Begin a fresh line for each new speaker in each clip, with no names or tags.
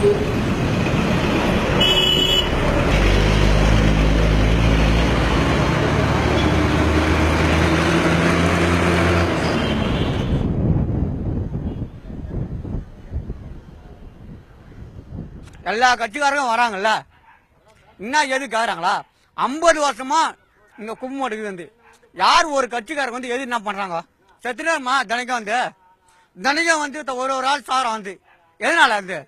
எல்லா கட்சிக்காரங்க வராங்கல்ல? இன்னும் எது கேட்குறாங்களா ஐம்பது வருஷமா இங்க கும்பம் எடுக்குது வந்து. யார் ஒரு கட்சிக்காரங்க வந்து எது என்ன பண்றாங்க? செத்துனேம்மா தினைக்கும் வந்து. தினைக்கும் வந்து ஒரு ஒரு ஆள் சாரம் வந்து. எதனால வந்து?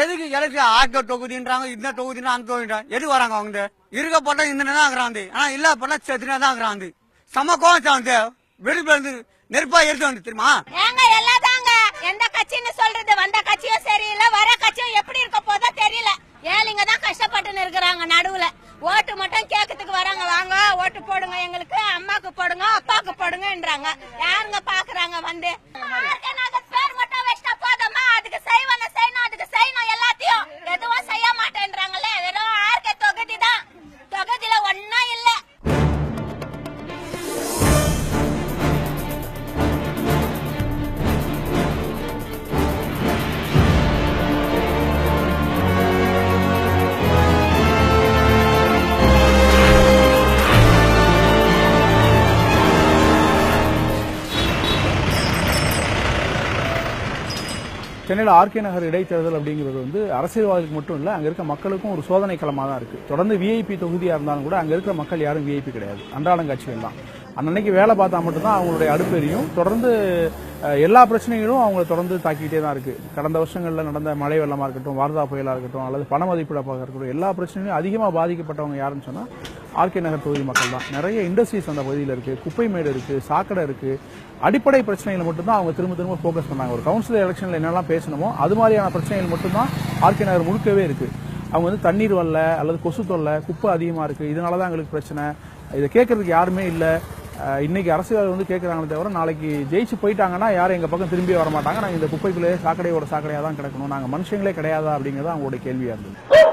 எதுக்கு எதுக்கு ஆக்க தொகுதின்றாங்க இந்த தொகுதினா அந்த தொகுதின்றாங்க. எது வராங்க அவங்க? இருக்க போட்டா இந்த தான் இருக்கிறாங்க. ஆனா இல்ல போட்டா செத்துனே தான் இருக்கிறாங்க. சம கோவம் வந்து வெடிப்புல நெருப்பா எடுத்து வந்து தெரியுமா?
சென்னையில் ஆர்கே நகர் இடைத்தேர்தல் அப்படிங்கிறது வந்து அரசியல்வாதிகளுக்கு மட்டும் இல்லை அங்கே இருக்க மக்களுக்கும் ஒரு சோதனை களமாக தான் இருக்குது தொடர்ந்து விஐபி தொகுதியாக இருந்தாலும் கூட அங்கே இருக்கிற மக்கள் யாரும் விஐபி கிடையாது. அன்றாடங்காட்சிகள் தான். அன்னன்னைக்கு வேலை பார்த்தா மட்டும்தான் அவங்களுடைய அடுப்பெரியும் தொடர்ந்து எல்லா பிரச்சனைகளும் அவங்களை தொடர்ந்து தாக்கிட்டே தான் இருக்கு. கடந்த வருஷங்களில் நடந்த மழை வெள்ளமாக இருக்கட்டும் வார்தா புயலாக இருக்கட்டும் அல்லது பண மதிப்பிழப்பாக இருக்கட்டும் எல்லா பிரச்சனையும் அதிகமாக பாதிக்கப்பட்டவங்க யாருன்னு சொன்னால் ஆர்கே நகர் தொகுதி மக்கள் தான். நிறைய இண்டஸ்ட்ரீஸ் அந்த பகுதியில் இருக்கு. குப்பை மேடு இருக்கு சாக்கடை இருக்கு. அடிப்படை பிரச்சனைகள் மட்டும்தான் அவங்க திரும்ப திரும்ப ஃபோக்கஸ் பண்ணாங்க. ஒரு கவுன்சிலர் எலெக்ஷனில் என்னெல்லாம் பேசணுமோ அது மாதிரியான பிரச்சனைகள் மட்டும்தான் ஆர்கே நகர் முழுக்கவே இருக்கு. அவங்க வந்து தண்ணீர் வரல அல்லது கொசு தொல்லை குப்பை அதிகமாக இருக்கு. இதனால தான் எங்களுக்கு பிரச்சனை. இதை கேட்கறதுக்கு யாருமே இல்லை. இன்னைக்கு அரசியல் வந்து கேட்குறாங்களே தவிர நாளைக்கு ஜெயிச்சு போயிட்டாங்கன்னா யாரும் எங்கள் பக்கம் திரும்பி வர மாட்டாங்க நாங்கள் இந்த குப்பைக்குள்ளே சாக்கடையோட சாக்கடையாக தான் கிடக்கணும். நாங்கள் மனுஷங்களே கிடையாதா அப்படிங்கிறது அவங்களோட கேள்வியாக இருந்தது.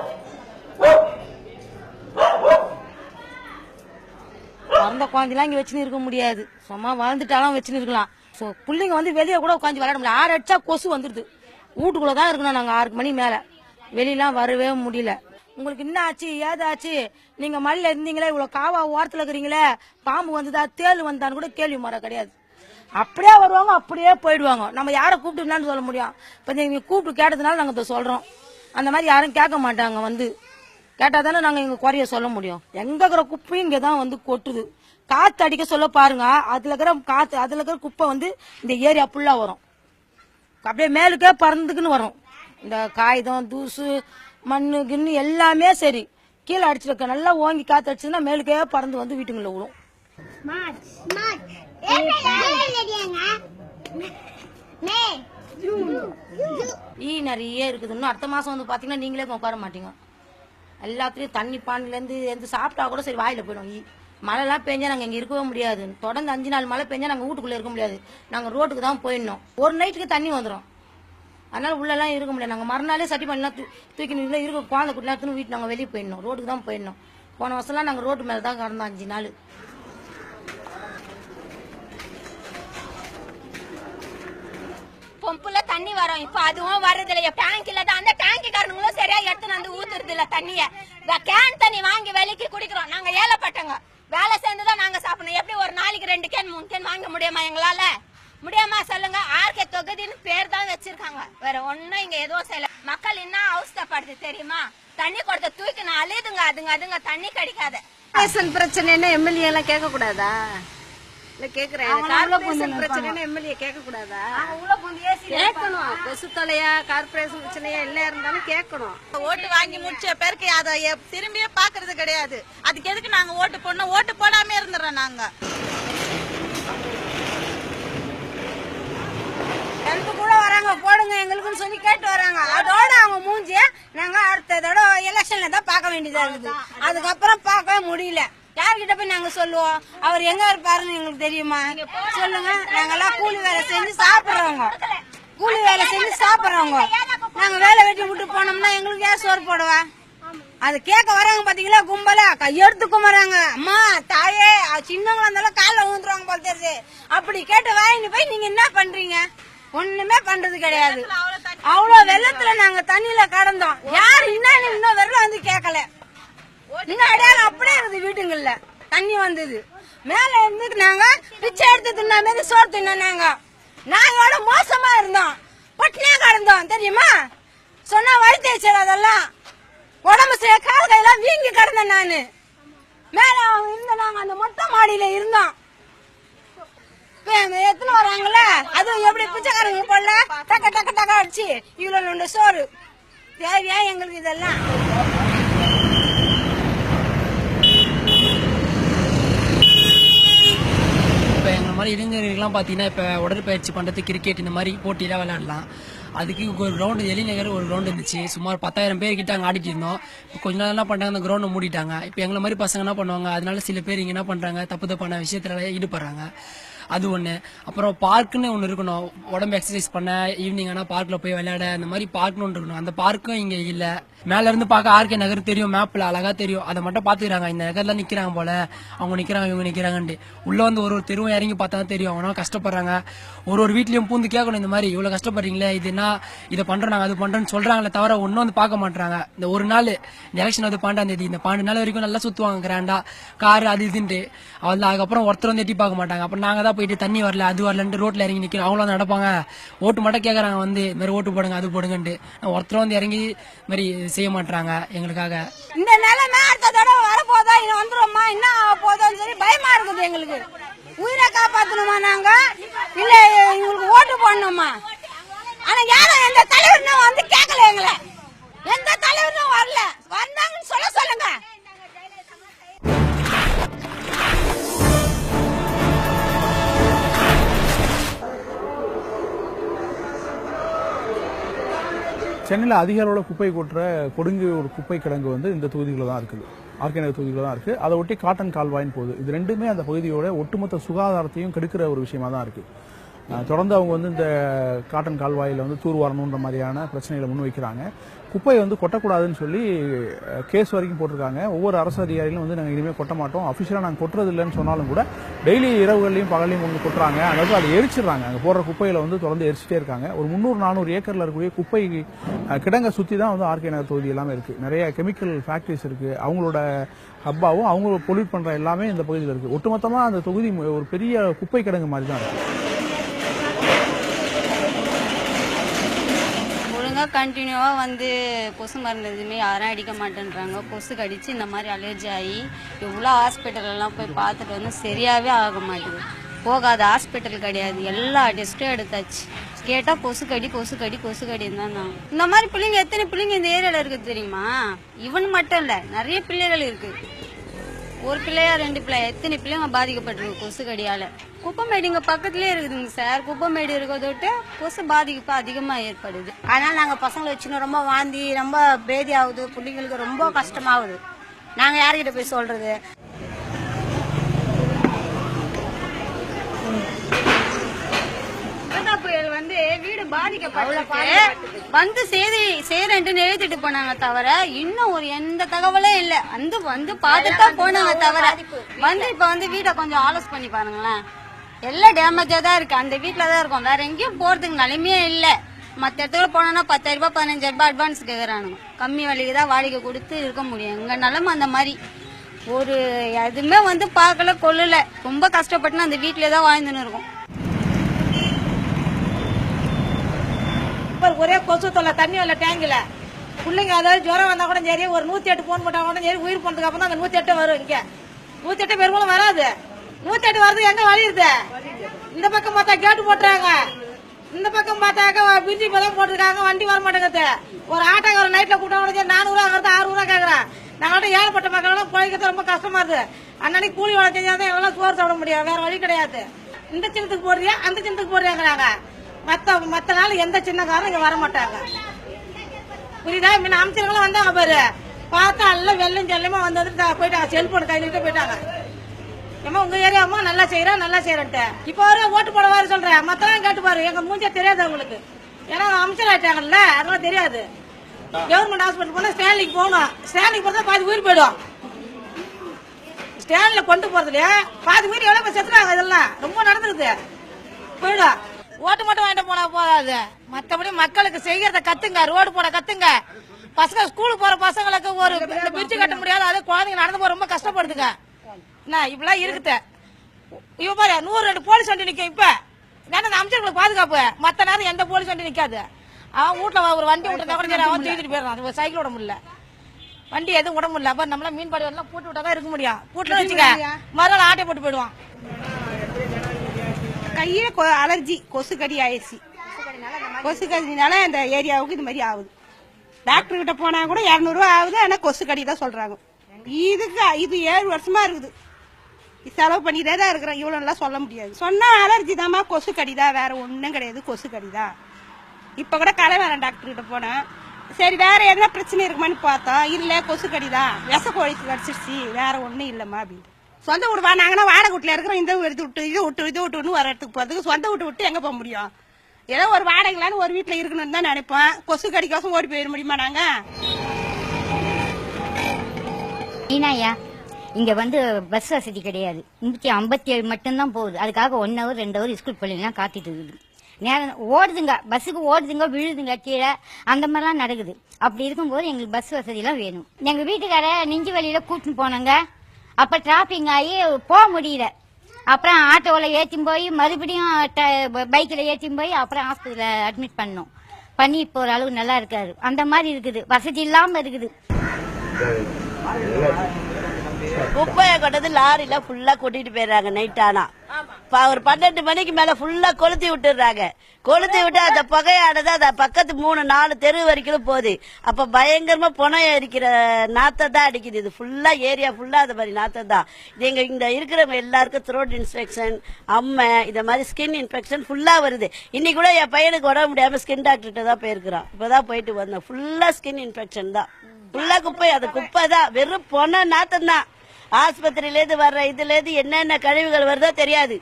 பிறந்த குழந்தைலாம் இங்கே வச்சுன்னு இருக்க முடியாது. சும்மா வளர்ந்துட்டாலும் வச்சுன்னு இருக்கலாம். ஸோ பிள்ளைங்க வந்து வெளியே கூட உட்காந்து விளையாட முடியல. ஆறு அடிச்சா கொசு வந்துடுது வீட்டுக்குள்ளே தான் இருக்கணும் நாங்கள் ஆறு மணி மேலே. வெளியெலாம் வரவே முடியல. உங்களுக்கு என்ன ஆச்சு? ஏதாச்சு நீங்கள் மல்ல இருந்தீங்களே? இவ்வளோ காவா ஓரத்தில் இருக்கிறீங்களே? பாம்பு வந்ததா? தேள் வந்தான்னு கூட கேள்வி மரம் கிடையாது. அப்படியே வருவாங்க அப்படியே போயிடுவாங்க. நம்ம யாரை கூப்பிட்டுலான்னு சொல்ல முடியும். இப்போ நீங்கள் கூப்பிட்டு கேட்டதுனால நாங்கள் இப்போ சொல்கிறோம் அந்த மாதிரி யாரும் கேட்க மாட்டாங்க வந்து. கேட்டா தானே நாங்க எங்க குறைய சொல்ல முடியும். எங்க இருக்கிற குப்பையும் இங்க தான் வந்து கொட்டுது. காத்து அடிக்க சொல்ல பாருங்க. அதுல இருக்கிற காத்து அதுல இருக்கிற குப்பை வந்து இந்த ஏரியா ஃபுல்லா வரும். அப்படியே மேலுக்கே பறந்துக்குன்னு வரும். இந்த காகிதம் தூசு மண்ணு கிண்ணு எல்லாமே சரி. கீழே அடிச்சிருக்க நல்லா ஓங்கி காத்து அடிச்சதுன்னா மேலுக்கே பறந்து வந்து வீட்டுக்குள்ள விழும். ஈ நிறைய இருக்குது இன்னும் அடுத்த மாசம் வந்து பாத்தீங்கன்னா நீங்களே உட்கார மாட்டீங்க. எல்லாத்துலேயும் தண்ணி பாண்டிலேருந்து எந்த சாப்பிட்டா கூட சரி வாயில் போயிடும். ஈ மழைலாம் பெஞ்சால் நாங்கள் இங்கே இருக்கவே முடியாது. தொடர்ந்து அஞ்சு நாள் மழை பெஞ்சால் நாங்கள் வீட்டுக்குள்ளே இருக்க முடியாது. நாங்கள் ரோட்டுக்கு தான் போயிடணும். ஒரு நைட்டுக்கு தண்ணி வந்துடும் அதனால் உள்ளெல்லாம் இருக்க முடியாது. நாங்கள் மறுநாளே சட்டி பண்ணலாம் தூக்கி இல்லை இருக்க குழந்தை குட்டி எடுத்துன்னு வீட்டு நாங்கள் வெளியே போயிடணும். ரோட்டுக்கு தான் போயிடணும். போன வருஷம்லாம் நாங்கள் ரோட்டு மேலே தான் கிடந்தோம் அஞ்சு நாள்.
பொம்புல தண்ணி வரும். இப்ப அதுவும் வர்றது இல்லையா டேங்க் தான். அந்த டேங்கிக்காரனுங்களும் சரியா எடுத்துன்னு வந்து ஊத்துறது இல்ல தண்ணிய கேன் தண்ணி வாங்கி விலைக்கு குடிக்கிறோம். நாங்க ஏழைப்பட்டவங்க. வேலை சேர்ந்துதான் நாங்க சாப்பிடணும். எப்படி ஒரு நாளைக்கு ரெண்டு கேன் மூணு கேன் வாங்க முடியுமா எங்களால? முடியாம சொல்லுங்க. ஆர்கே தொகுதின்னு பேர் தான் வச்சிருக்காங்க. வேற ஒண்ணும் இங்க எதுவும் செய்யல. மக்கள் என்ன அவஸ்தைப்படுது தெரியுமா? தண்ணி கொடுத்த தூக்கி நான் அழுதுங்க. அதுங்க அதுங்க தண்ணி கிடைக்காது.
பிரச்சனை பிரச்சனைன்னு எம்எல்ஏ எல்லாம் கேட்க கூடாதா இல்ல கேக்குறேன். கார்பரேஷன் பிரச்சனைன்னு எம்எல்ஏ கேட்க கூடாதா கேட்கணும். கொசு தொலையா கார்பரேஷன் பிரச்சனையா எல்லாம் இருந்தாலும் கேட்கணும்.
ஓட்டு வாங்கி முடிச்ச பேருக்கு அதை திரும்பியே பாக்குறது கிடையாது. அதுக்கு எதுக்கு நாங்க ஓட்டு போடணும்? ஓட்டு போடாம இருந்துடுறோம் நாங்க.
எனக்கு கூட வராங்க போடுங்க எங்களுக்குன்னு சொல்லி கேட்டு வராங்க. அதோட அவங்க மூஞ்சிய நாங்க அடுத்த தடவை எலெக்ஷன்ல தான் பார்க்க வேண்டியதா இருக்குது. அதுக்கப்புறம் பார்க்கவே முடியல. யார்கிட்ட போய் நாங்க சொல்லுவோம்? அவர் எங்க இருப்பாருன்னு எங்களுக்கு தெரியுமா? சொல்லுங்க. நாங்கெல்லாம் கூலி வேலை செஞ்சு சாப்பிடுறவங்க. கூலி வேலை செஞ்சு சாப்பிடுறவங்க. நாங்க வேலை வெட்டி விட்டு போனோம்னா எங்களுக்கு யார் சோறு போடுவா? அது கேட்க வராங்க பாத்தீங்களா? கும்பல? கையெடுத்து கும்பறாங்க. அம்மா தாயே சின்னவங்களா இருந்தாலும் காலில் ஊந்துருவாங்க போல தெரியுது. அப்படி கேட்டு வாங்கிட்டு போய் நீங்க என்ன பண்றீங்க? ஒண்ணுமே பண்றது கிடையாது.
அவ்வளவு வெள்ளத்துல நாங்க தண்ணியில கடந்தோம். யாரு இன்னும் இன்னும் வெள்ளம் வந்து கேட்கல. இன்னும் அடையாளம் அப்படியே இருக்குது வீட்டுங்கள்ல. தண்ணி வந்தது. மேல இருந்து நாங்க பிச்சை எடுத்து தின்ன மாதிரி சோறு தின்னோம் நாங்க நாங்களோட மோசமா இருந்தோம். பட்டினியா கிடந்தோம் தெரியுமா? சொன்னா வயிற்று அதெல்லாம். உடம்பு செய்ய கால் கையெல்லாம் வீங்கி கிடந்தேன் நானு. மேல இருந்த நாங்க அந்த மொட்டை மாடியில இருந்தோம். எத்தனை வராங்கல்ல? அதுவும் எப்படி பிச்சைக்காரங்க போடல? டக்க டக்க டக்க அடிச்சு இவ்வளவு நொண்டு சோறு. தேவையா எங்களுக்கு இதெல்லாம்
இப்போ எங்களை மாதிரி இளைஞர்கள்லாம் பார்த்தீங்கன்னா இப்போ உடற்பயிற்சி பண்ணுறது கிரிக்கெட் இந்த மாதிரி போட்டியெல்லாம் விளையாடலாம். அதுக்கு ஒரு கிரவுண்டு எலிநகர் ஒரு கிரவுண்டு இருந்துச்சு. சுமார் பத்தாயிரம் பேர் கிட்ட அங்கே ஆடிட்டு இருந்தோம். இப்போ கொஞ்ச நாள் என்ன பண்ணாங்க அந்த கிரவுண்டை மூடிட்டாங்க. இப்போ எங்களை மாதிரி பசங்க என்ன பண்ணுவாங்க அதனால சில பேர் இங்கே என்ன பண்ணுறாங்க தப்பு தப்பான விஷயத்துல ஈடுபடுறாங்க. அது ஒன்று அப்புறம் பார்க்குன்னு ஒன்று இருக்கணும். உடம்பு எக்ஸசைஸ் பண்ண ஈவினிங் ஆனால் பார்க்கில் போய் விளையாட அந்த மாதிரி பார்க்னு ஒன்று இருக்கணும். அந்த பார்க்கும் இங்கே இல்லை. மேல இருந்து பார்க்க ஆர்கே நகர் தெரியும் மேப்ல அழகா தெரியும். அதை மட்டும் பாத்துக்கிறாங்க இந்த நகர்ல நிக்கிறாங்க போல. அவங்க நிக்கிறாங்க இவங்க நிக்கிறாங்கன்ட்டு. உள்ள வந்து ஒரு ஒரு தெருவும் இறங்கி பார்த்தா தான் தெரியும் அவனா கஷ்டப்படுறாங்க? ஒரு ஒரு வீட்லயும் பூந்து கேட்கணும் இந்த மாதிரி. இவ்வளவு கஷ்டப்படுறீங்களே? இது என்ன? இதை பண்றோம் நாங்க அது பண்றோம்னு சொல்றாங்களே தவிர ஒன்னும் வந்து பார்க்க மாட்டாங்க இந்த ஒரு நாள் இந்த எலெக்ஷன் வந்து பன்னெண்டாம் தேதி. இந்த பன்னெண்டு நாள் வரைக்கும் நல்லா சுத்துவாங்க கிராண்டா கார் அது இதுன்ட்டு. அவள் அதுக்கப்புறம் ஒருத்தர் வந்து எட்டி பார்க்க மாட்டாங்க. அப்புறம் நாங்க தான் போயிட்டு தண்ணி வரல அது வரலன்ட்டு ரோட்ல இறங்கி நிக்கிறோம் அவங்களும் வந்து நடப்பாங்க. ஓட்டு மட்டும் கேட்கறாங்க வந்து இந்த மாதிரி ஓட்டு போடுங்க அது போடுங்கன்ட்டு. ஒருத்தர் வந்து இறங்கி மாதிரி செய்ய மாட்டாங்க எங்களுக்காக.
இந்த நிலைமை அடுத்த தடவை வரப்போதா இது வந்துடும்மா என்ன ஆக போதோன்னு சொல்லி பயமா இருக்குது எங்களுக்கு. உயிரை காப்பாத்தணுமா நாங்க? இல்ல இவங்களுக்கு ஓட்டு போடணுமா? ஆனா யாரும் எந்த தலைவரும் வந்து கேட்கல எங்களை. எந்த தலைவரும் வரல. வந்தாங்கன்னு சொல்ல சொல்லுங்க.
சென்னையில் அதிக அளவில் குப்பை கொட்டுற கொடுங்கியூர் குப்பை கிடங்கு வந்து இந்த தொகுதிகளில் தான் இருக்குது. ஆர்கே நகர் தொகுதியில் தான் இருக்குது அதை ஒட்டி காட்டன் கால்வாயின் போகுது இது ரெண்டுமே அந்த பகுதியோட ஒட்டுமொத்த சுகாதாரத்தையும் கெடுக்கிற ஒரு விஷயமா தான் இருக்குது தொடர்ந்து அவங்க வந்து இந்த காட்டன் கால்வாயில் வந்து தூர் வரணுன்ற மாதிரியான பிரச்சனைகளை முன்வைக்கிறாங்க. குப்பையை வந்து கொட்டக்கூடாதுன்னு சொல்லி கேஸ் வரைக்கும் போட்டிருக்காங்க. ஒவ்வொரு அரசு அதிகாரிகளும் வந்து நாங்கள் இனிமேல் கொட்ட மாட்டோம். அஃபிஷியலாக நாங்கள் கொட்டுறது இல்லைன்னு சொன்னாலும் கூட டெய்லி இரவுகள்லையும் பகலையும் கொண்டு கொட்டுறாங்க. அதாவது அதை எரிச்சிடுறாங்க. அங்கே போடுற குப்பையில் வந்து தொடர்ந்து எரிச்சிட்டே இருக்காங்க. ஒரு முந்நூறு நானூறு ஏக்கரில் இருக்கக்கூடிய குப்பை கிடங்க கிடங்கை சுற்றி தான் வந்து ஆர்கே நகர் தொகுதி எல்லாமே இருக்குது நிறைய கெமிக்கல் ஃபேக்ட்ரிஸ் இருக்குது அவங்களோட ஹப்பாவும் அவங்க பொல்யூட் பண்ணுற எல்லாமே இந்த பகுதியில் இருக்குது ஒட்டுமொத்தமாக அந்த தொகுதி ஒரு பெரிய குப்பை கிடங்கு மாதிரி தான் இருக்குது
ஒழுங்கா கண்டினியூவாக வந்து கொசு மருந்து எதுவுமே யாரும் அடிக்க மாட்டேன்றாங்க. கொசு கடித்து இந்த மாதிரி அலர்ஜி ஆகி இவ்வளோ ஹாஸ்பிட்டலெல்லாம் போய் பார்த்துட்டு வந்து சரியாகவே ஆக மாட்டேங்குது. போகாத ஹாஸ்பிட்டல் கிடையாது. எல்லா டெஸ்ட்டும் எடுத்தாச்சு. கேட்டால் கொசு கடி கொசு கடி கொசு கடின்னு தான் நான். இந்த மாதிரி பிள்ளைங்க எத்தனை பிள்ளைங்க இந்த ஏரியாவில் இருக்குது தெரியுமா? இவன் மட்டும் இல்லை நிறைய பிள்ளைகள் இருக்குது ஒரு பிள்ளையா ரெண்டு பிள்ளையா எத்தனை பிள்ளைங்க பாதிக்கப்பட்டிருக்கு கொசு கடியால? குப்பமேடு இங்க பக்கத்துலயே இருக்குதுங்க சார். குப்பமேடு இருக்கிறதோட்டு கொசு பாதிப்பு அதிகமா ஏற்படுது.
அதனால நாங்க பசங்களை வச்சுன்னு ரொம்ப வாந்தி ரொம்ப பேதி ஆகுது. பிள்ளைங்களுக்கு ரொம்ப கஷ்டமாகுது. நாங்க யார்கிட்ட போய் சொல்றது
கஜா புயல் வந்து வீடு பாதிக்கப்பட்டு வந்து செய்தி செய்யறேன்ட்டு எழுதிட்டு போனாங்க தவிர இன்னும் ஒரு எந்த தகவலும் இல்ல. வந்து வந்து பார்த்துட்டு தான் போனாங்க தவிர வந்து இப்ப வந்து வீட்டை கொஞ்சம் ஆலோஸ் பண்ணி பாருங்களேன். எல்லாம் டேமேஜா தான் இருக்கு. அந்த வீட்ல தான் இருக்கும். வேற எங்கேயும் போறதுக்கு நிலைமையே இல்ல. மத்த இடத்துல போனோம்னா பத்தாயிரம் ரூபாய் பதினஞ்சாயிரம் ரூபாய் அட்வான்ஸ் கேக்குறானுங்க. கம்மி விலைக்கு தான் வாடகை கொடுத்து இருக்க முடியும். எங்க நிலைமை அந்த மாதிரி. ஒரு எதுவுமே வந்து பார்க்கல கொள்ளல ரொம்ப கஷ்டப்பட்டு அந்த வீட்லயே தான் வாழ்ந்துன்னு இருக்கோம்.
இப்போ ஒரே கொசு தொல்லை தண்ணி வரல டேங்கில் பிள்ளைங்க அதாவது ஜுரம் வந்தால் கூட சரி ஒரு நூற்றி எட்டு ஃபோன் போட்டால் கூட சரி உயிர் போனதுக்கு அப்புறம் தான் அந்த நூற்றி எட்டு வரும் இங்கே. நூற்றி எட்டு பெரும்பாலும் வராது. நூற்றி எட்டு வருது எங்கே வழியுது இந்த பக்கம் பார்த்தா கேட்டு போட்டுறாங்க. இந்த பக்கம் பார்த்தாக்க பிரிஞ்சு பலம் போட்டிருக்காங்க வண்டி வர மாட்டேங்குது. ஒரு ஆட்டோக்கார நைட்ல கூட்டம் கூட சரி நானூறு ரூபா ஆறு ரூபா கேக்குறேன். நாங்கள்ட்ட ஏழப்பட்ட மக்கள் பிழைக்கிறது ரொம்ப கஷ்டமா இருக்கு. அன்னன்னைக்கு கூலி வேலை செஞ்சாதான் எங்களால் சோறு சாப்பிட முடியும். வேற வழி கிடையாது. இந்த சின்னத்துக்கு போடுறியா? அந்த சின்னத்துக்கு போடுறியாங்கிறாங்க. மற்ற மற்ற நாள் எந்த சின்னக்காரும் இங்கே வர மாட்டாங்க புரியுதா? முன்ன அமைச்சர்களும் வந்தாங்க பாரு. பார்த்தா எல்லாம் வெள்ளம் செல்லமா வந்து வந்து போயிட்டாங்க. செல்போன் கையிலிட்டு போயிட்டாங்க. ஏமா உங்க ஏரியாமா நல்லா செய்யறா நல்லா செய்கிறேன்ட்டு இப்போ வர ஓட்டு போடவாரு சொல்கிறேன் சொல்றேன் மத்தவங்க கேட்டு பாரு. எங்க மூஞ்ச தெரியாது அவங்களுக்கு. ஏன்னா அமைச்சர் ஆயிட்டாங்கல்ல. அதெல்லாம் தெரியாது. கவர்மெண்ட் ஹாஸ்பிட்டல் போனா ஸ்டான்லிக்கு போகணும். ஸ்டான்லிக்கு போறதா பாதி உயிர் போயிடும். ஸ்டாண்டில் கொண்டு போறதுல பாதி உயிர் எவ்வளோ செத்துறாங்க இதெல்லாம். ரொம்ப நடந்துருது. போயிடும். ஓட்டு மட்டும் வாங்கிட்டு போனா போதாது. மத்தபடி மக்களுக்கு செய்யறத கத்துங்க ரோடு போட கத்துங்க. பசங்க ஸ்கூலுக்கு போற பசங்களுக்கு ஒரு பிரிட்ஜ் கட்ட முடியாது. அது குழந்தைங்க நடந்து போக ரொம்ப கஷ்டப்படுதுங்க. என்ன இப்படிலாம் இருக்குது. இவ பாரு நூறு ரெண்டு போலீஸ் வண்டி நிற்கும் இப்ப. ஏன்னா அமைச்சர்களுக்கு பாதுகாப்பு? மத்த நேரம் எந்த போலீஸ் வண்டி நிற்காது அவன் வீட்டுல ஒரு வண்டி விட்டு கூட சரி அவன் தூக்கிட்டு போயிடறான். சைக்கிள் விட முடியல. வண்டி எதுவும் விட முடியல. அப்ப மீன் மீன்பாடி எல்லாம் போட்டு விட்டா தான் இருக்க முடியும். போட்டு வச்சுக்க மறுநாள் ஆட்டை போட்டு போயிடுவான்.
கையில கொ- அலர்ஜி கொசு கடி ஆயிடுச்சு. கொசு கடினால இந்த ஏரியாவுக்கு இது மாதிரி ஆகுது. டாக்டர் கிட்ட போனா கூட இரநூறுவா ஆகுது ஆனா கொசு கடி தான் சொல்றாங்க. இதுக்கு இது ஏழு வருஷமா இருக்குது. செலவு பண்ணிட்டே தான் இருக்கிறோம் இவ்வளோ நல்லா சொல்ல முடியாது. சொன்னால் அலர்ஜி தாம்மா கொசு கடி தான். வேற ஒன்றும் கிடையாது. கொசு கடி தான். இப்போ கூட களை வேறேன் டாக்டர்கிட்ட போனேன் சரி வேற எதனா பிரச்சனை இருக்குமான்னு பார்த்தோம் இல்லை கொசு கடி தான். கோழி கோழிக்கு கடிச்சிருச்சு. வேற ஒன்றும் இல்லைம்மா அப்படின்ட்டு. சொந்த வீடு வா நாங்கன்னா வாடகை வீட்டில் இருக்கிறோம். இந்த எடுத்து விட்டு இது விட்டு இது விட்டுன்னு வர இடத்துக்கு போகிறதுக்கு சொந்த வீட்டு விட்டு எங்கே போக முடியும்? ஏதோ ஒரு வாடகைலான்னு ஒரு வீட்டில் இருக்கணும்னு தான் நினைப்போம். கொசு கடிக்கோசம் ஓடி போயிட முடியுமா நாங்கள்
மீனாயா இங்கே வந்து பஸ் வசதி கிடையாது. நூற்றி ஐம்பத்தி ஏழு மட்டும்தான் போகுது. அதுக்காக ஒன் ஹவர் ரெண்டு ஹவர் ஸ்கூல் பிள்ளைங்களாம் காத்துட்டு இருக்குது. நேரம் ஓடுதுங்க. பஸ்ஸுக்கு ஓடுதுங்க விழுதுங்க கீழே. அந்த மாதிரிலாம் நடக்குது. அப்படி இருக்கும்போது எங்களுக்கு பஸ் வசதிலாம் வேணும். எங்கள் வீட்டுக்கார நெஞ்சு வழியில் கூட்டின்னு போனாங்க. அப்ப டிராபிக் ஆகி போக முடியல. அப்புறம் ஆட்டோவில் ஏற்றின்னு போய் மறுபடியும் பைக்கில் ஏற்றின்னு போய் அப்புறம் ஹாஸ்பிட்டலில் அட்மிட் பண்ணோம். பண்ணி இப்போ ஒரு அளவு நல்லா இருக்காரு. அந்த மாதிரி இருக்குது. வசதி இல்லாமல் இருக்குது.
குப்பையை கொண்டது லாரில ஃபுல்லா கொட்டிட்டு போயிடுறாங்க நைட் ஆனா. ஒரு பன்னெண்டு மணிக்கு மேல ஃபுல்லா கொளுத்தி விட்டுறாங்க கொளுத்தி விட்டு அந்த புகையானது அந்த பக்கத்து மூணு நாலு தெரு வரைக்கும் போகுது. அப்ப பயங்கரமா புனை எரிக்கிற நாத்தம் தான் அடிக்குது. இது ஃபுல்லா ஏரியா ஃபுல்லா அந்த மாதிரி நாத்தம் தான். எங்க இங்க இருக்கிறவங்க எல்லாருக்கும் த்ரோட் இன்ஃபெக்ஷன் அம்மை இந்த மாதிரி ஸ்கின் இன்ஃபெக்ஷன் ஃபுல்லா வருது. இன்னைக்கு கூட என் பையனுக்கு உடம்பு முடியாம ஸ்கின் டாக்டர்கிட்ட தான் போயிருக்கிறான் இப்பதான் போயிட்டு வந்தேன் ஃபுல்லா ஸ்கின் இன்ஃபெக்ஷன் தான். புள்ள குப்பை அது குப்பை தான் வெறும் பொண்ண நாத்தம் தான் ஆஸ்பத்திரியிலேருந்து வர்ற இதுலேருந்து என்னென்ன கழிவுகள் வருதோ தெரியாது.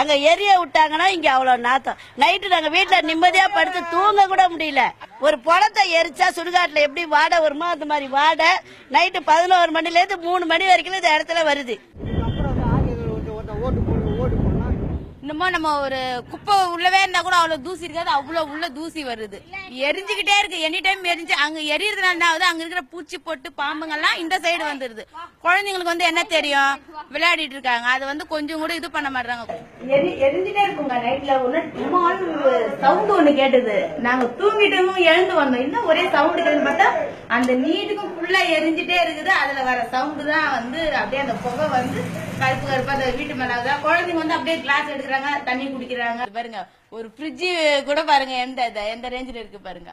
அங்க எரிய விட்டாங்கன்னா இங்க அவ்வளவு நாத்தம். நைட்டு நாங்க வீட்டுல நிம்மதியா படுத்து தூங்க கூட முடியல. ஒரு பழத்தை எரிச்சா சுடுகாட்டுல எப்படி வாடை வருமோ அந்த மாதிரி வாடை நைட்டு பதினோரு மணில இருந்து மூணு மணி வரைக்கும் இந்த இடத்துல வருது.
இன்னமும் நம்ம ஒரு குப்பை உள்ளவே இருந்தா கூட அவ்வளவு தூசி இருக்காது அவ்வளவு உள்ள தூசி வருது. எரிஞ்சுக்கிட்டே இருக்கு எனி டைம் எரிஞ்சு அங்க எரியறதுனால என்ன ஆகுது? அங்க இருக்கிற பூச்சி பொட்டு பாம்புங்கெல்லாம் இந்த சைடு வந்துருது. குழந்தைங்களுக்கு வந்து என்ன தெரியும்? விளையாடிட்டு இருக்காங்க. அது வந்து கொஞ்சம் கூட இது பண்ண மாட்டாங்க
எரிஞ்சுட்டே இருக்குங்க நைட்ல ஒண்ணு சவுண்ட் ஒண்ணு கேட்டது. நாங்க தூங்கிட்டு எழுந்து வந்தோம். இன்னும் ஒரே சவுண்ட் கேட்டு பார்த்தா அந்த நீட்டுக்கும் ஃபுல்லா எரிஞ்சுட்டே இருக்குது. அதுல வர சவுண்ட் தான் வந்து அப்படியே அந்த புகை வந்து கருப்பு கருப்பா அந்த வீட்டு மேல குழந்தைங்க வந்து அப்படியே கிளாஸ் எடுக்கிறாங்க தண்ணி குடிக்கிறாங்க.
பாருங்க ஒரு ஃப்ரிட்ஜ் கூட பாருங்க எந்த எந்த ரேஞ்சில் இருக்கு பாருங்க.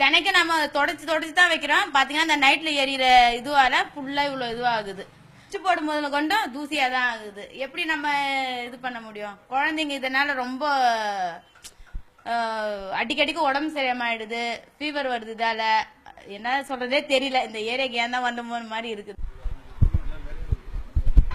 தினைக்கும் நம்ம தொடச்சு தொடச்சு தான் வைக்கிறோம். பாத்தீங்கன்னா அந்த நைட்ல எரியிற இதுவால ஃபுல்லா இவ்வளவு இதுவாகுது. சுவிட்ச் போடும் முதல்ல கொண்டும் தூசியாக தான் ஆகுது. எப்படி நம்ம இது பண்ண முடியும்? குழந்தைங்க இதனால ரொம்ப அடிக்கடிக்கு உடம்பு சரியாம ஆயிடுது. ஃபீவர் வருது இதால. என்ன சொல்றதே தெரியல. இந்த ஏரியாக்கு ஏன் தான் வந்தோமோ மாதிரி இருக்குது.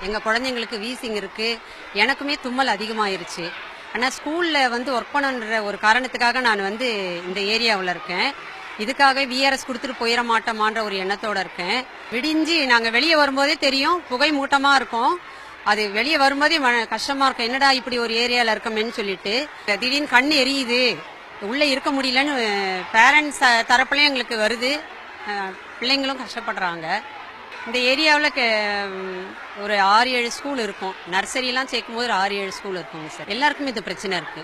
எங்கள் குழந்தைங்களுக்கு வீசிங் இருக்குது எனக்குமே தும்மல் அதிகமாயிருச்சு. ஆனால் ஸ்கூலில் வந்து ஒர்க் பண்ணுன்ற ஒரு காரணத்துக்காக நான் வந்து இந்த ஏரியாவில் இருக்கேன். இதுக்காக விஆர்எஸ் கொடுத்துட்டு போயிட மாட்டோமான்ற ஒரு எண்ணத்தோடு இருக்கேன். விடிஞ்சு நாங்கள் வெளியே வரும்போதே தெரியும் புகை மூட்டமாக இருக்கும். அது வெளியே வரும்போதே ம- இருக்கும். என்னடா இப்படி ஒரு ஏரியாவில் இருக்கமேன்னு சொல்லிட்டு. திடீர்னு கண் எரியுது. உள்ளே இருக்க முடியலன்னு பேரண்ட்ஸ் தரப்புலையும் எங்களுக்கு வருது. பிள்ளைங்களும் கஷ்டப்படுறாங்க. இந்த ஏரியாவில் ஒரு ஆறு ஏழு ஸ்கூல் இருக்கும். நர்சரியெல்லாம் சேர்க்கும் போது ஒரு ஆறு ஏழு ஸ்கூல் இருக்குங்க சார் எல்லாருக்குமே இந்த பிரச்சனை இருக்கு.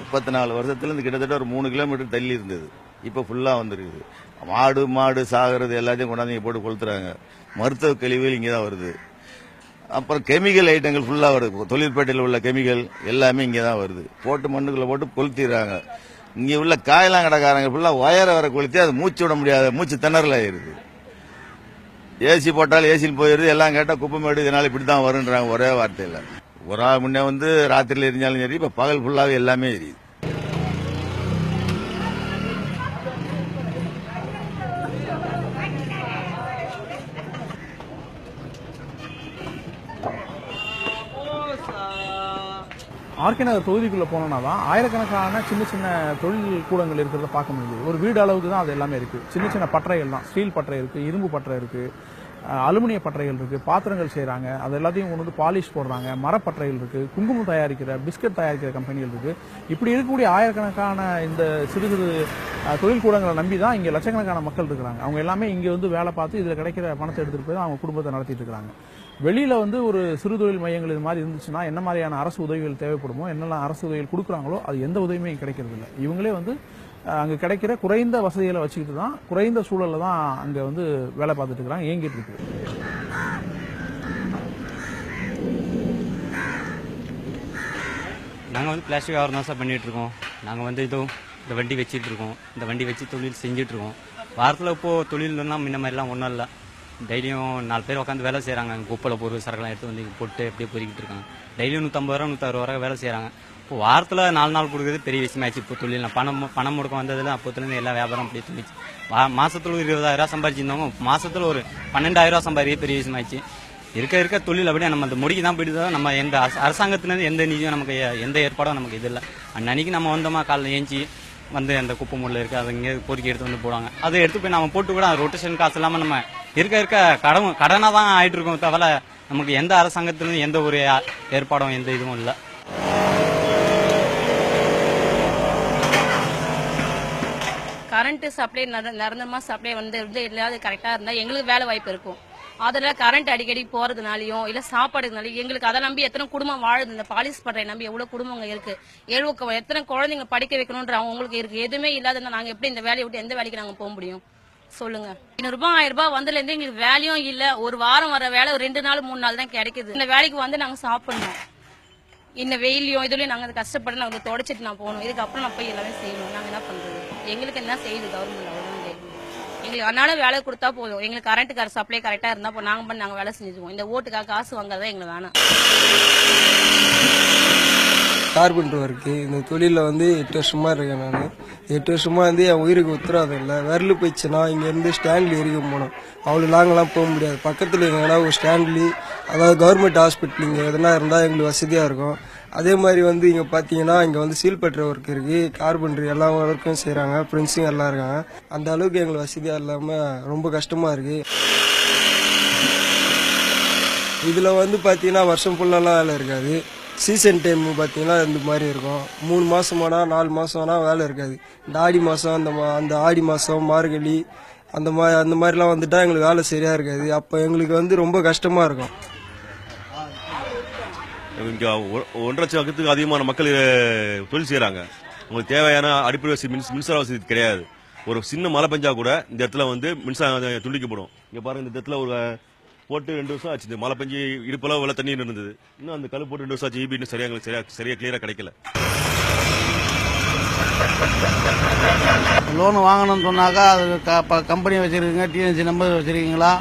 முப்பத்தி நாலு வருஷத்துலேருந்து கிட்டத்தட்ட ஒரு மூணு கிலோமீட்டர் தள்ளி இருந்தது. இப்போ ஃபுல்லாக வந்துருக்குது. மாடு மாடு சாகிறது எல்லாத்தையும் கொண்டாந்து இங்கே போட்டு கொளுத்துறாங்க. மருத்துவ கழிவுகள் இங்கே தான் வருது. அப்புறம் கெமிக்கல் ஐட்டங்கள் ஃபுல்லாக வருது. தொழிற்பேட்டையில் உள்ள கெமிக்கல் எல்லாமே இங்கே தான் வருது. போட்டு மண்ணுக்குள்ளே போட்டு கொளுத்திடுறாங்க. இங்கே உள்ள காயெல்லாம் கடைக்காரங்க ஃபுல்லாக ஒயரை வர கொளுத்தி அது மூச்சு விட முடியாத மூச்சு திணறல் ஆயிருது. ஏசி போட்டால் ஏசியில் போயிடுது எல்லாம் கேட்டால் குப்பைமேடு இதனால இப்படி தான் வருன்றாங்க ஒரே வார்த்தையில். ஒரு ஆள் முன்னே வந்து ராத்திரியில் எரிஞ்சாலும் சரி இப்போ பகல் ஃபுல்லாகவே எல்லாமே எரியுது.
ஆர்கே நகர் தொகுதிக்குள்ளே போனோம்னா தான் ஆயிரக்கணக்கான சின்ன சின்ன தொழில் கூடங்கள் இருக்கிறத பார்க்க முடியுது. ஒரு வீடு அளவுக்கு தான் அது எல்லாமே இருக்குது சின்ன சின்ன பட்டறைகள் தான். ஸ்டீல் பட்டறை இருக்குது இரும்பு பட்டறை இருக்குது அலுமினிய பட்டறைகள் இருக்குது பாத்திரங்கள் செய்கிறாங்க அது எல்லாத்தையும் கொண்டு வந்து பாலிஷ் போடுறாங்க. மரப்பட்டறைகள் இருக்குது குங்குமம் தயாரிக்கிற பிஸ்கட் தயாரிக்கிற கம்பெனிகள் இருக்குது இப்படி இருக்கக்கூடிய ஆயிரக்கணக்கான இந்த சிறு சிறு தொழில் கூடங்களை நம்பி தான் இங்கே லட்சக்கணக்கான மக்கள் இருக்கிறாங்க. அவங்க எல்லாமே இங்கே வந்து வேலை பார்த்து இதில் கிடைக்கிற பணத்தை எடுத்துகிட்டு போய் தான் அவங்க குடும்பத்தை நடத்திட்டு இருக்கிறாங்க. வெளியில் வந்து ஒரு சிறு தொழில் மையங்கள் இது மாதிரி இருந்துச்சுன்னா என்ன மாதிரியான அரசு உதவிகள் தேவைப்படுமோ என்னெல்லாம் அரசு உதவிகள் கொடுக்குறாங்களோ அது எந்த உதவியுமே கிடைக்கிறது இல்லை. இவங்களே வந்து அங்கே கிடைக்கிற குறைந்த வசதிகளை வச்சுக்கிட்டு தான் குறைந்த சூழலில் தான் அங்கே வந்து வேலை பார்த்துட்டு இருக்கிறாங்க இயங்கிட்டு இருக்கு.
நாங்கள் வந்து பிளாஸ்டிக் வியாபாரம் தான் சார் பண்ணிட்டு இருக்கோம். நாங்கள் வந்து இதுவும் இந்த வண்டி வச்சிட்டு இருக்கோம். இந்த வண்டி வச்சு தொழில் செஞ்சுட்டு வாரத்தில் இப்போது தொழில்லாம் முன்ன மாதிரிலாம் ஒன்றும் இல்லை. டெய்லியும் நாலு பேர் உட்காந்து வேலை செய்கிறாங்க குப்பையில் பொருள் சரக்குலாம் எடுத்து வந்து போட்டு அப்படியே பொறிக்கிட்டு இருக்காங்க. டெய்லியும் நூற்றம்பது ரூபா நூற்றறுபது ரூபா வேலை செய்கிறாங்க இப்போ வாரத்தில் நாலு நாள் கொடுக்குறது பெரிய விஷயமாச்சு இப்போ தொழில் பணம் பணம் முடக்கம் வந்ததில் அப்போத்துலேருந்து எல்லா வியாபாரம் அப்படியே துணிச்சு வா மாதத்தில் ஒரு இருபதாயிரம் சம்பாதிச்சிருந்தவங்க மாதத்தில் ஒரு பன்னெண்டாயிரம் ரூபா சம்பாதிக்க பெரிய விஷயமாச்சு இருக்க இருக்க தொழில் அப்படியே நம்ம அந்த முடிக்கு தான் போயிட்டு தான் நம்ம எந்த அரசாங்கத்துலேருந்து எந்த நிதியும் நமக்கு எந்த ஏற்பாடும் நமக்கு இது இல்லை. அன்னன்னைக்கு நம்ம வந்தோமா காலைல ஏஞ்சி வந்து அந்த குப்பை முள்ள இருக்கு அது இங்கே பொறுக்கி எடுத்து வந்து போடுவாங்க. அதை எடுத்து போய் நம்ம போட்டு கூட ரொட்டேஷன் காசு இல்லாமல் நம்ம இருக்க இருக்க கடன் கடனாக தான் ஆகிட்டு இருக்கோம் தவிர நமக்கு எந்த அரசாங்கத்திலும் எந்த ஒரு ஏற்பாடும் எந்த இதுவும் இல்லை.
கரண்ட்டு சப்ளை நிரந்தரமாக சப்ளை வந்து வந்து இல்லாத கரெக்டாக இருந்தால் எங்களுக்கு வேலை வாய்ப்பு இருக்கும். அதில் கரண்ட் அடிக்கடி போகிறதுனாலையும் இல்லை சாப்பாடுனாலையும் எங்களுக்கு அதை நம்பி எத்தனை குடும்பம் வாழுது இந்த பாலிஸ் பண்றை நம்பி எவ்வளோ குடும்பங்க இருக்கு? ஏழு எத்தனை குழந்தைங்க படிக்க வைக்கணுன்ற அவங்களுக்கு இருக்கு. எதுவுமே இல்லாத நாங்கள் எப்படி இந்த வேலையை விட்டு எந்த வேலைக்கு நாங்கள் போக முடியும்? சொல்லுங்க. ஐநூறுபா ஆயிரம் ரூபாய் வந்ததுலேருந்து எங்களுக்கு வேலையும் இல்லை. ஒரு வாரம் வர வேலை ஒரு ரெண்டு நாள் மூணு நாள் தான் கிடைக்குது. இந்த வேலைக்கு வந்து நாங்கள் சாப்பிடணும். இந்த வெயிலையும் இதுலயும் நாங்க கஷ்டப்பட்டு நாங்க தொடச்சிட்டு நான் போகணும். இதுக்கப்புறம் நான் போய் எல்லாமே செய்யணும். நாங்க என்ன பண்றது? எங்களுக்கு என்ன செய்யுது கவர்மெண்ட் எங்களுக்கு அதனால வேலை கொடுத்தா போதும். எங்களுக்கு கரண்ட் கார் சப்ளை கரெக்டா இருந்தா போதும். நாங்க பண்ணி நாங்க வேலை செஞ்சுக்குவோம். இந்த ஓட்டுக்காக காசு வாங்குறதா எங்களுக்கு வேணாம்.
கார்பெண்டர் ஒர்க்கு இந்த தொழிலில் வந்து எட்டு வருஷமா இருக்கேன் நான். எட்டு வருஷமாக வந்து என் உயிருக்கு உத்தரவாதம் இல்லை. விரல் போயிடுச்சுன்னா இங்கேருந்து ஸ்டாண்ட்லி எரிக்க போகணும். அவ்வளோ லாங்கெல்லாம் போக முடியாது. பக்கத்தில் எங்கன்னா ஒரு ஸ்டாண்ட்லி அதாவது கவர்மெண்ட் ஹாஸ்பிட்டல் இங்கே எதனா இருந்தால் எங்களுக்கு வசதியாக இருக்கும். அதே மாதிரி வந்து இங்கே பார்த்தீங்கன்னா இங்கே வந்து சீல் பெற்ற ஒர்க் இருக்குது கார்பன்ட்ரி எல்லா ஒர்க்கும் செய்கிறாங்க ஃப்ரெண்ட்ஸும் எல்லாம் இருக்காங்க. அந்த அளவுக்கு எங்களுக்கு வசதியாக இல்லாமல் ரொம்ப கஷ்டமாக இருக்குது இதில் வந்து பார்த்தீங்கன்னா வருஷம் ஃபுல்லாலாம் வேலை இருக்காது. சீசன் டைம் பார்த்தீங்கன்னா இந்த மாதிரி இருக்கும். மூணு மாதமானா நாலு மாதம்னா வேலை இருக்காது. இந்த ஆடி மாதம் அந்த மா அந்த ஆடி மாதம் மார்கழி அந்த மாதிரி அந்த மாதிரிலாம் வந்துட்டால் எங்களுக்கு வேலை சரியாக இருக்காது. அப்போ எங்களுக்கு வந்து ரொம்ப கஷ்டமாக இருக்கும்.
ஒன்றரை லட்சத்துக்கு அதிகமான மக்கள் தொழில் செய்கிறாங்க உங்களுக்கு தேவையான அடிப்படை வசதி மின்சார வசதி கிடையாது. ஒரு சின்ன மழை பெஞ்சா கூட இந்த இடத்துல வந்து மின்சாரம் துண்டிக்கப்படும். இங்க பாருங்க இந்த இடத்துல ஒரு போட்டு ரெண்டு வருஷம் ஆச்சு. இந்த மழை பெஞ்சு இடுப்பளவு வெள்ள தண்ணி இருந்தது. இன்னும் அந்த கல் போட்டு ரெண்டு வருஷம் ஆச்சு ஈபி இன்னும் சரியா சரியா சரியா கிளியரா கிடைக்கல.
லோன் வாங்கணும்னு சொன்னாக்கா அது க- ப- கம்பெனி வச்சிருக்கீங்க டிஎன்சி நம்பர் வச்சிருக்கீங்களா?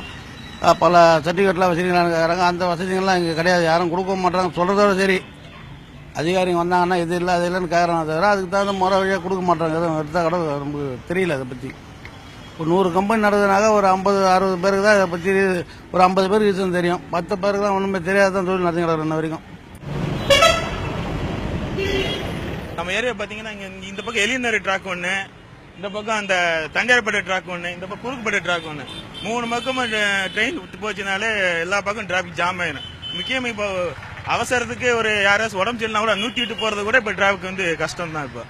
பல சர்டிஃபிகேட்லாம் வச்சிருக்கீங்களான்னு கேட்குறாங்க அந்த வசதிகள்லாம் இங்கே கிடையாது. யாரும் கொடுக்க மாட்டாங்க சொல்கிறதோட சரி. அதிகாரிங்க வந்தாங்கன்னா இது இல்லை அது இல்லைன்னு கேட்குறாங்க தவிர அதுக்கு தகுந்த முறை வழியாக கொடுக்க மாட்டாங்க எதுவும் எடுத்தால் கூட நமக்கு தெரியல அதை பற்றி ஒரு நூறு கம்பெனி நடக்குதுனாக்கா ஒரு ஐம்பது அறுபது பேருக்கு தான் இதை பற்றி ஒரு ஐம்பது பேருக்கு விஷயம் தெரியும். பத்து பேருக்கு தான் ஒன்றுமே தெரியாத தான் தொழில் நடத்தி கிடக்குற இன்ன வரைக்கும்.
நம்ம ஏரியா பார்த்தீங்கன்னா இங்கே இந்த பக்கம் எலிநரி ட்ராக் ஒன்று இந்த பக்கம் அந்த தண்டையார்பேட்டை ட்ராக் ஒன்று இந்த பக்கம் குறுக்குப்பேட்டை ட்ராக் ஒன்று மூணு பக்கமும் ட்ரெயின் போச்சுனாலே எல்லா பக்கம் டிராஃபிக் ஜாம் ஆயிடும் முக்கியமாக இப்போ அவசரத்துக்கு ஒரு யாராச்சும் உடம்பு சரியில்லைனா கூட நூற்றி விட்டு போகிறது கூட இப்போ டிராஃபிக் வந்து கஷ்டம் தான் இப்போ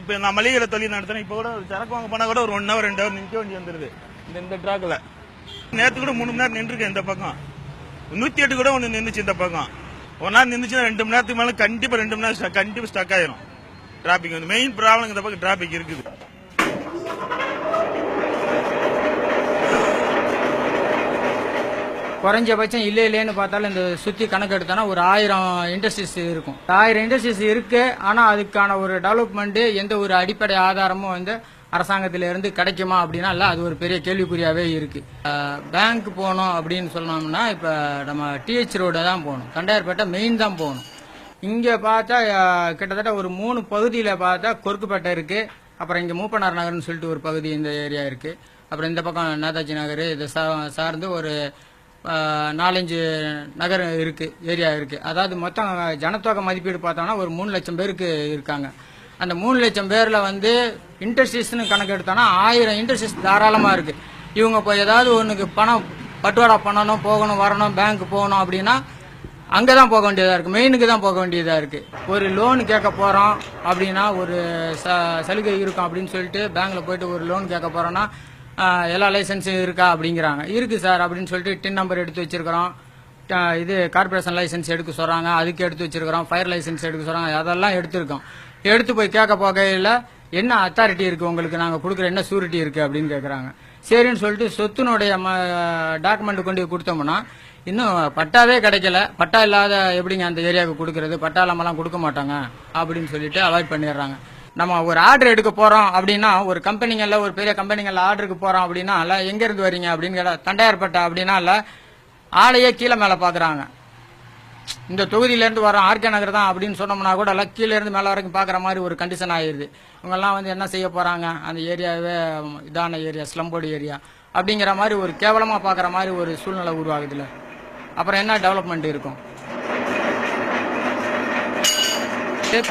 இப்போ நான் மளிகை தொழில் நடத்துகிறேன் இப்போ கூட ஒரு சரக்கு வாங்க போனால் கூட ஒரு ஒன் ஹவர் ரெண்டு ஹவர் நிற்க வேண்டி வந்துடுது இந்த இந்த ட்ராக்கில் நேற்று கூட மூணு மணி நேரம் நின்றுருக்கு இந்த பக்கம். நூற்றி எட்டு கூட ஒன்று நின்றுச்சு இந்த பக்கம். ஒரு நாள் நின்றுச்சுன்னா ரெண்டு மணி நேரத்துக்கு மேலே கண்டிப்பாக ரெண்டு மணி நேரம் கண்டிப்பாக ஸ்டக் ஆயிரும். டிராஃபிக் வந்து மெயின் ப்ராப்ளம் இந்த பக்கம் டிராஃபிக் இருக்குது.
குறைஞ்சபட்சம் இல்லை இல்லைன்னு பார்த்தாலும் இந்த சுற்றி கணக்கு எடுத்தோன்னா ஒரு ஆயிரம் இண்டஸ்ட்ரீஸ் இருக்கும். ஆயிரம் இண்டஸ்ட்ரீஸ் இருக்கு. ஆனால் அதுக்கான ஒரு டெவலப்மெண்ட்டு எந்த ஒரு அடிப்படை ஆதாரமும் வந்து அரசாங்கத்திலேருந்து கிடைக்குமா அப்படின்னா இல்லை அது ஒரு பெரிய கேள்விக்குறியாகவே இருக்குது பேங்க் போகணும் அப்படின்னு சொன்னோம்னா இப்போ நம்ம டிஹெச் ரோடை தான் போகணும். கண்டையார்பேட்டை மெயின் தான் போகணும். இங்கே பார்த்தா கிட்டத்தட்ட ஒரு மூணு பகுதியில் பார்த்தா கொருக்குப்பேட்டை இருக்குது அப்புறம் இங்கே மூப்பனார் நகர்னு சொல்லிட்டு ஒரு பகுதி இந்த ஏரியா இருக்குது அப்புறம் இந்த பக்கம் நேதாஜி நகர் இதை சா- சார்ந்து ஒரு நாலஞ்சு நகர் இருக்குது ஏரியா இருக்குது அதாவது மொத்தம் ஜனத்தொகை மதிப்பீடு பார்த்தோம்னா ஒரு மூணு லட்சம் பேருக்கு இருக்காங்க. அந்த மூணு லட்சம் பேரில் வந்து இண்டஸ்ட்ரீஸ்னு கணக்கு எடுத்தோன்னா ஆயிரம் இண்டஸ்ட்ரீஸ் தாராளமாக இருக்குது இவங்க இப்போ ஏதாவது ஒன்றுக்கு பணம் பட்டுவாடா பண்ணணும் போகணும் வரணும் பேங்க் போகணும் அப்படின்னா அங்கே தான் போக வேண்டியதாக இருக்குது மெயினுக்கு தான் போக வேண்டியதாக இருக்குது ஒரு லோன் கேட்க போகிறோம் அப்படின்னா ஒரு ச சலுகை இருக்கும் அப்படின்னு சொல்லிட்டு பேங்க்கில் போயிட்டு ஒரு லோன் கேட்க போகிறோன்னா எல்லா லைசன்ஸும் இருக்கா அப்படிங்கிறாங்க. இருக்குது சார் அப்படின்னு சொல்லிட்டு டின் நம்பர் எடுத்து வச்சிருக்கிறோம். இது கார்பரேஷன் லைசன்ஸ் எடுக்க சொல்கிறாங்க அதுக்கு எடுத்து வச்சுருக்கிறோம். ஃபயர் லைசன்ஸ் எடுக்க சொல்கிறாங்க அதெல்லாம் எடுத்திருக்கோம். எடுத்து போய் கேட்க போகையில் என்ன அத்தாரிட்டி இருக்குது உங்களுக்கு? நாங்கள் கொடுக்குற என்ன சூரிட்டி இருக்குது அப்படின்னு கேட்குறாங்க சரின்னு சொல்லிட்டு சொத்துனுடைய டாக்குமெண்ட் கொண்டு போய் கொடுத்தோம்னா இன்னும் பட்டாவே கிடைக்கல. பட்டா இல்லாத எப்படிங்க அந்த ஏரியாவுக்கு கொடுக்கறது? பட்டா இல்லாமலாம் கொடுக்க மாட்டாங்க அப்படின்னு சொல்லிட்டு அவாய்ட் பண்ணிடுறாங்க. நம்ம ஒரு ஆர்டர் எடுக்க போறோம் அப்படின்னா ஒரு கம்பெனிங்கள்ல ஒரு பெரிய கம்பெனிங்கள்ல ஆர்டருக்கு போறோம் அப்படின்னா இல்ல எங்க இருந்து வரீங்க அப்படின்னு கேட்டா தண்டையார்பட்டா அப்படின்னா இல்ல ஆளையே கீழே மேல பாக்குறாங்க. இந்த தொகுதியில இருந்து வரோம் ஆர்கே நகர் தான் அப்படின்னு சொன்னோம்னா கூட எல்லாம் கீழே இருந்து மேல வரைக்கும் பாக்குற மாதிரி ஒரு கண்டிஷன் ஆயிருது. இவங்கெல்லாம் வந்து என்ன செய்ய போறாங்க? அந்த ஏரியாவே இதான ஏரியா ஸ்லம்போடு ஏரியா அப்படிங்கிற மாதிரி ஒரு கேவலமா பாக்குற மாதிரி ஒரு சூழ்நிலை உருவாகுதுல்ல. அப்புறம் என்ன டெவலப்மெண்ட் இருக்கும்?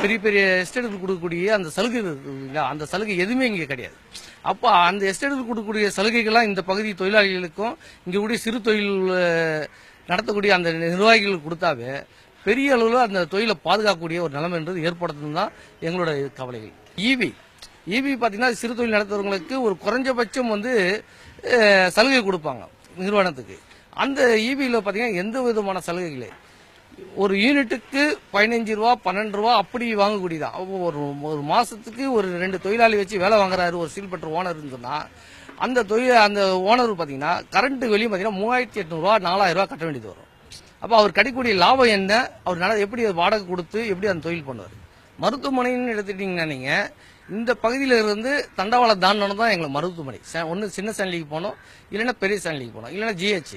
பெரிய பெரிய எஸ்டேட்டுக்கு கொடுக்கக்கூடிய அந்த சலுகை இல்லையா, அந்த சலுகை எதுவுமே இங்கே கிடையாது. அப்போ அந்த எஸ்டேட்டுக்கு கொடுக்கக்கூடிய சலுகைகள்லாம் இந்த பகுதி தொழிலாளிகளுக்கும் இங்கே கூடிய சிறு தொழில் நடத்தக்கூடிய அந்த நிர்வாகிகளுக்கு கொடுத்தாவே பெரிய அளவில் அந்த தொழிலை பாதுகாக்கக்கூடிய ஒரு நிலைமைன்றது ஏற்படுத்தும் தான் எங்களோட கவலைகள். ஈவி ஈவி பார்த்தீங்கன்னா சிறு தொழில் நடத்துறவங்களுக்கு ஒரு குறைஞ்சபட்சம் வந்து சலுகை கொடுப்பாங்க நிறுவனத்துக்கு. அந்த இபியில் பார்த்தீங்கன்னா எந்த விதமான சலுகைகளே ஒரு யூனிட்டுக்கு பதினஞ்சு ரூபா பன்னெண்டு ரூபா அப்படி வாங்கக்கூடியதான் ஒரு ஒரு மாதத்துக்கு ஒரு ரெண்டு தொழிலாளி வச்சு வேலை வாங்குறாரு ஒரு சீல் பெற்ற ஓனர்னு சொன்னால் அந்த தொழில் அந்த ஓனர் பார்த்தீங்கன்னா கரண்ட்டு வெளியும் பார்த்தீங்கன்னா மூவாயிரத்தி எட்நூறுவா நாலாயிரம் ரூபா கட்ட வேண்டியது வரும். அப்போ அவர் கிடைக்கக்கூடிய லாபம் என்ன? அவர் நல்லா எப்படி அது வாடகை கொடுத்து எப்படி அந்த தொழில் பண்ணுவார்? மருத்துவமனைன்னு எடுத்துட்டீங்கன்னா நீங்கள் இந்த பகுதியில் இருந்து தண்டவாளம் தாண்டணும் தான் எங்களை மருத்துவமனை. ஒன்று சின்ன சேனலிக்கு போனோம் இல்லைன்னா பெரிய சேனலிக்கு போனோம் இல்லைன்னா ஜிஹெச்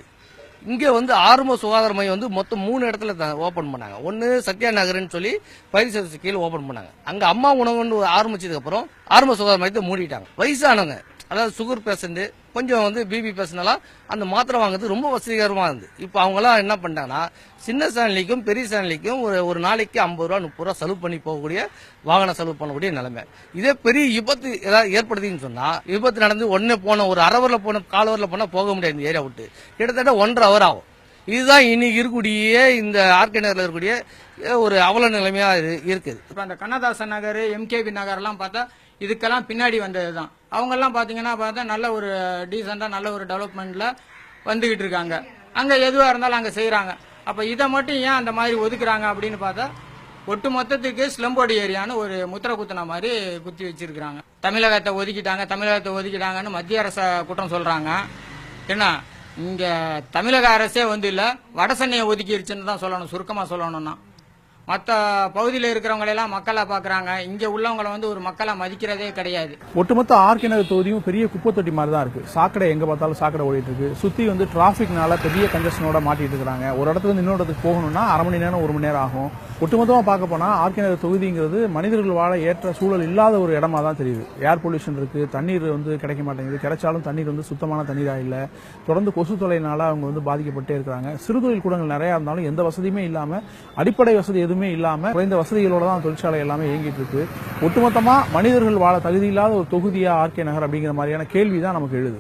இங்கே வந்து ஆரம்ப சுகாதார மையம் வந்து மொத்தம் மூணு இடத்துல ஓப்பன் பண்ணாங்க. ஒன்று சத்யா நகர்னு சொல்லி பயிர் சர்வீஸ் கீழே ஓப்பன் பண்ணாங்க. அங்கே அம்மா உணவுன்னு ஆரம்பிச்சதுக்கப்புறம் ஆரம்ப சுகாதார மையத்தை மூடிட்டாங்க. வயசானவங்க. அதாவது சுகர் பேஷண்ட்டு கொஞ்சம் வந்து பிபி பேஷண்ட்லாம் அந்த மாத்திரை வாங்குறது ரொம்ப வசதிகரமாக இருந்து இப்போ அவங்களாம் என்ன பண்ணிட்டாங்கன்னா சின்ன சேனலிக்கும் பெரிய சேனலிக்கும் ஒரு ஒரு நாளைக்கு ஐம்பது ரூபா முப்பது ரூபா செலவு பண்ணி போகக்கூடிய வாகனம் செலவு பண்ணக்கூடிய நிலைமை. இதே பெரிய விபத்து ஏதாவது ஏற்படுதுன்னு சொன்னால் விபத்து நடந்து ஒன்னே போன ஒரு அரவரில் போன காலவரில் போனால் போக முடியாது இந்த ஏரியா விட்டு. கிட்டத்தட்ட ஒன்றரை அவர் ஆகும். இதுதான் இன்னைக்கு இருக்கக்கூடிய இந்த ஆர்கே இருக்கக்கூடிய ஒரு அவல நிலைமையாக இரு- இருக்குது.
இப்போ அந்த கண்ணதாசன் நகர் எம்கேபி நகர்லாம் பார்த்தா இதுக்கெல்லாம் பின்னாடி வந்தது தான் அவங்கெல்லாம் பார்த்தீங்கன்னா பார்த்தா நல்ல ஒரு டீசெண்டாக நல்ல ஒரு டெவலப்மெண்ட்டில் வந்துக்கிட்டு இருக்காங்க. அங்கே எதுவாக இருந்தாலும் அங்கே செய்கிறாங்க அப்போ இதை மட்டும் ஏன் அந்த மாதிரி ஒதுக்குறாங்க அப்படின்னு பார்த்தா ஒட்டு மொத்தத்துக்கு ஸ்லம்போடு ஏரியான்னு ஒரு முத்திர குத்தின மாதிரி குத்தி வச்சிருக்கிறாங்க. தமிழகத்தை ஒதுக்கிட்டாங்க தமிழகத்தை ஒதுக்கிட்டாங்கன்னு மத்திய அரசை குற்றம் சொல்கிறாங்க என்ன? இங்கே தமிழக அரசே வந்து இல்லை வட சென்னையை ஒதுக்கிருச்சுன்னு தான் சொல்லணும் சுருக்கமாக சொல்லணும்னா. மற்ற பகுதியில் இருக்கிறவங்களெல்லாம் மக்களா பார்க்குறாங்க இங்கே உள்ளவங்களை வந்து ஒரு மக்களா மதிக்கிறதே கிடையாது.
ஒட்டுமொத்த ஆர்கிணர் தொகுதியும் பெரிய குப்பை தொட்டி மாதிரி தான் இருக்கு. சாக்கடை எங்க பார்த்தாலும் சாக்கடை ஓடிட்டு இருக்கு. சுத்தி வந்து டிராபிக்னால பெரிய கஞ்சஷனோட மாட்டிட்டு இருக்காங்க ஒரு இடத்துல இருந்து இன்னொரு இடத்துக்கு போகணும்னா அரை மணி நேரம் ஒரு மணி நேரம் ஆகும். ஒட்டுமொத்தமா பார்க்க போனா ஆர்கிணர் தொகுதிங்கிறது மனிதர்கள் வாழ ஏற்ற சூழல் இல்லாத ஒரு இடமா தான் தெரியுது. ஏர் பொல்யூஷன் இருக்கு தண்ணீர் வந்து கிடைக்க மாட்டேங்குது. கிடைச்சாலும் தண்ணீர் வந்து சுத்தமான தண்ணீராக இல்லை. தொடர்ந்து கொசு தொலைனால அவங்க வந்து பாதிக்கப்பட்டே இருக்கிறாங்க. சிறுதொழில் கூடங்கள் நிறையா இருந்தாலும் எந்த வசதியுமே இல்லாம அடிப்படை வசதி எதுவும் எதுவுமே இல்லாம குறைந்த வசதிகளோட தான் தொழிற்சாலை எல்லாமே இயங்கிட்டு இருக்கு. ஒட்டுமொத்தமா மனிதர்கள் வாழ தகுதி இல்லாத ஒரு தொகுதியா ஆர்கே நகர் அப்படிங்கிற மாதிரியான கேள்வி தான் நமக்கு எழுது.